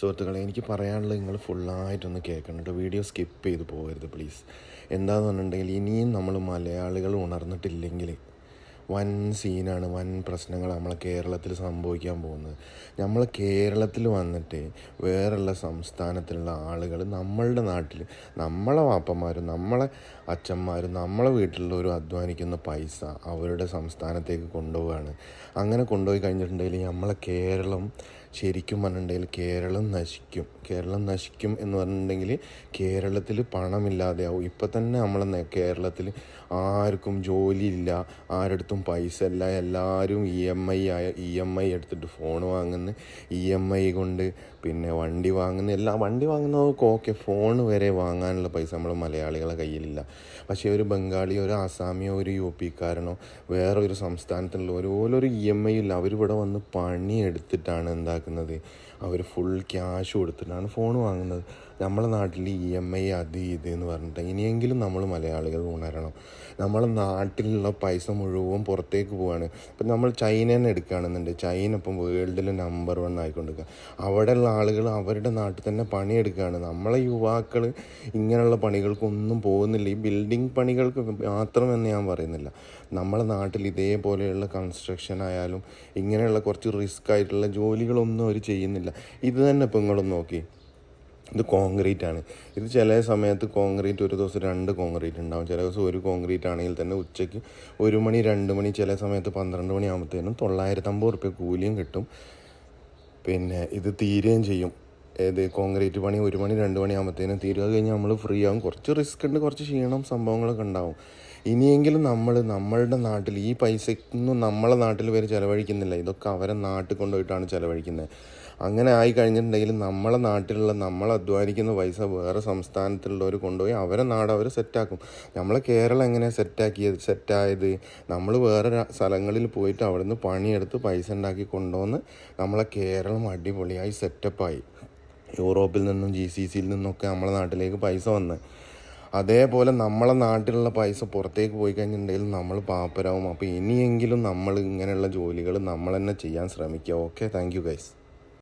സുഹൃത്തുക്കളെ എനിക്ക് പറയാനുള്ളത് നിങ്ങൾ ഫുള്ളായിട്ടൊന്ന് കേൾക്കണം കേട്ടോ. വീഡിയോ സ്കിപ്പ് ചെയ്ത് പോകരുത് പ്ലീസ്. എന്താണെന്ന് പറഞ്ഞിട്ടുണ്ടെങ്കിൽ ഇനിയും നമ്മൾ മലയാളികൾ ഉണർന്നിട്ടില്ലെങ്കിൽ വൻ സീനാണ് വൻ പ്രശ്നങ്ങൾ നമ്മളെ കേരളത്തിൽ സംഭവിക്കാൻ പോകുന്നത്. നമ്മൾ കേരളത്തിൽ വന്നിട്ട് വേറെയുള്ള സംസ്ഥാനത്തിലുള്ള ആളുകൾ നമ്മളുടെ നാട്ടിൽ നമ്മളെ വാപ്പന്മാരും നമ്മളെ അച്ഛന്മാരും നമ്മളെ വീട്ടിലുള്ളവരും അധ്വാനിക്കുന്ന പൈസ അവരുടെ സംസ്ഥാനത്തേക്ക് കൊണ്ടുപോവുകയാണ്. അങ്ങനെ കൊണ്ടുപോയി കഴിഞ്ഞിട്ടുണ്ടെങ്കിൽ നമ്മളെ കേരളം ശരിക്കും പറഞ്ഞിട്ടുണ്ടെങ്കിൽ കേരളം നശിക്കും. കേരളം നശിക്കും എന്ന് പറഞ്ഞിട്ടുണ്ടെങ്കിൽ കേരളത്തിൽ പണമില്ലാതെയാവും. ഇപ്പം തന്നെ നമ്മളെ കേരളത്തിൽ ആർക്കും ജോലിയില്ല. ആരടുത്തും പൈസ ഇല്ല. എല്ലാവരും ഇ എം ഐ ആയ ഇ എം ഐ എടുത്തിട്ട് ഫോൺ വാങ്ങുന്നു ഇ എം ഐ കൊണ്ട് പിന്നെ വണ്ടി വാങ്ങുന്ന എല്ലാ വണ്ടി വാങ്ങുന്നവർക്ക് ഓക്കെ. ഫോൺ വരെ വാങ്ങാനുള്ള പൈസ നമ്മൾ മലയാളികളെ കയ്യിലില്ല. പക്ഷേ ഒരു ബംഗാളിയോ ഒരു ആസാമിയോ ഒരു യു പിക്കാരനോ വേറൊരു സംസ്ഥാനത്തുള്ള ഓരോരോ ഇ എം ഐ ഇല്ല. അവരിവിടെ വന്ന് പണിയെടുത്തിട്ടാണ് എന്താക്കുന്നത് അവർ ഫുൾ ക്യാഷ് കൊടുത്തിട്ടാണ് ഫോൺ വാങ്ങുന്നത്. നമ്മളെ നാട്ടിൽ ഇ എം ഐ അത് ഇത് എന്ന് പറഞ്ഞിട്ട് ഇനിയെങ്കിലും നമ്മൾ മലയാളികൾ ഉണരണം. നമ്മളെ നാട്ടിലുള്ള പൈസ മുഴുവൻ പുറത്തേക്ക് പോവാണ്. ഇപ്പം നമ്മൾ ചൈന തന്നെ എടുക്കുകയാണെന്നുണ്ടെങ്കിൽ ചൈന ഇപ്പം വേൾഡിൽ നമ്പർ വൺ ആയിക്കൊണ്ടിരിക്കുക. അവിടെയുള്ള ആളുകൾ അവരുടെ നാട്ടിൽ തന്നെ പണിയെടുക്കുകയാണ്. നമ്മളെ യുവാക്കൾ ഇങ്ങനെയുള്ള പണികൾക്കൊന്നും പോകുന്നില്ല. ഈ ബിൽഡിംഗ് പണികൾക്ക് മാത്രമെന്ന് ഞാൻ പറയുന്നില്ല. നമ്മളെ നാട്ടിൽ ഇതേപോലെയുള്ള കൺസ്ട്രക്ഷൻ ആയാലും ഇങ്ങനെയുള്ള കുറച്ച് റിസ്ക് ആയിട്ടുള്ള ജോലികളൊന്നും അവർ ചെയ്യുന്നില്ല. ഇത് തന്നെ ഇപ്പം നിങ്ങളൊന്ന് നോക്കി. ഇത് കോൺക്രീറ്റ് ആണ്. ഇത് ചില സമയത്ത് കോൺക്രീറ്റ് ഒരു ദിവസം രണ്ട് കോൺക്രീറ്റ് ഉണ്ടാവും. ചില ദിവസം ഒരു കോൺക്രീറ്റ് ആണെങ്കിൽ തന്നെ ഉച്ചയ്ക്ക് ഒരു മണി രണ്ട് മണി ചില സമയത്ത് പന്ത്രണ്ട് മണി ആകുമ്പോഴത്തേനും തൊള്ളായിരത്തമ്പത് റുപ്യ കൂലിയും കിട്ടും. പിന്നെ ഇത് തീരുകയും ചെയ്യും. ഏത് കോൺക്രീറ്റ് പണി ഒരു മണി രണ്ട് മണി ആകുമ്പോഴത്തേനും തീരുക കഴിഞ്ഞാൽ നമ്മൾ ഫ്രീ ആകും കുറച്ച് റിസ്ക് ഉണ്ട് കുറച്ച് ക്ഷീണം സംഭവങ്ങളൊക്കെ ഉണ്ടാവും. ഇനിയെങ്കിലും നമ്മൾ നമ്മളുടെ നാട്ടിൽ ഈ പൈസയൊന്നും നമ്മളെ നാട്ടിൽ വരെ ചിലവഴിക്കുന്നില്ല. ഇതൊക്കെ അവരെ നാട്ടിൽ കൊണ്ടുപോയിട്ടാണ് ചിലവഴിക്കുന്നത് അങ്ങനെ ആയി കഴിഞ്ഞിട്ടുണ്ടെങ്കിൽ നമ്മളെ നാട്ടിലുള്ള നമ്മൾ അധ്വാനിക്കുന്ന പൈസ വേറെ സംസ്ഥാനത്തുള്ളവർ കൊണ്ടുപോയി അവരെ നാട് അവർ സെറ്റാക്കും നമ്മളെ കേരളം എങ്ങനെയാണ് സെറ്റാക്കിയത് സെറ്റായത് നമ്മൾ വേറെ സ്ഥലങ്ങളിൽ പോയിട്ട് അവിടുന്ന് പണിയെടുത്ത് പൈസ ഉണ്ടാക്കി കൊണ്ടുവന്ന് നമ്മളെ കേരളം അടിപൊളിയായി സെറ്റപ്പായി യൂറോപ്പിൽ നിന്നും ജി സി സിയിൽ നിന്നൊക്കെ നമ്മളെ നാട്ടിലേക്ക് പൈസ വന്ന്. അതേപോലെ നമ്മളെ നാട്ടിലുള്ള പൈസ പുറത്തേക്ക് പോയി കഴിഞ്ഞിട്ടുണ്ടെങ്കിൽ നമ്മൾ പാപ്പരാവും. അപ്പോൾ ഇനിയെങ്കിലും നമ്മൾ ഇങ്ങനെയുള്ള ജോലികൾ നമ്മൾ തന്നെ ചെയ്യാൻ ശ്രമിക്കുക. Okay thank you guys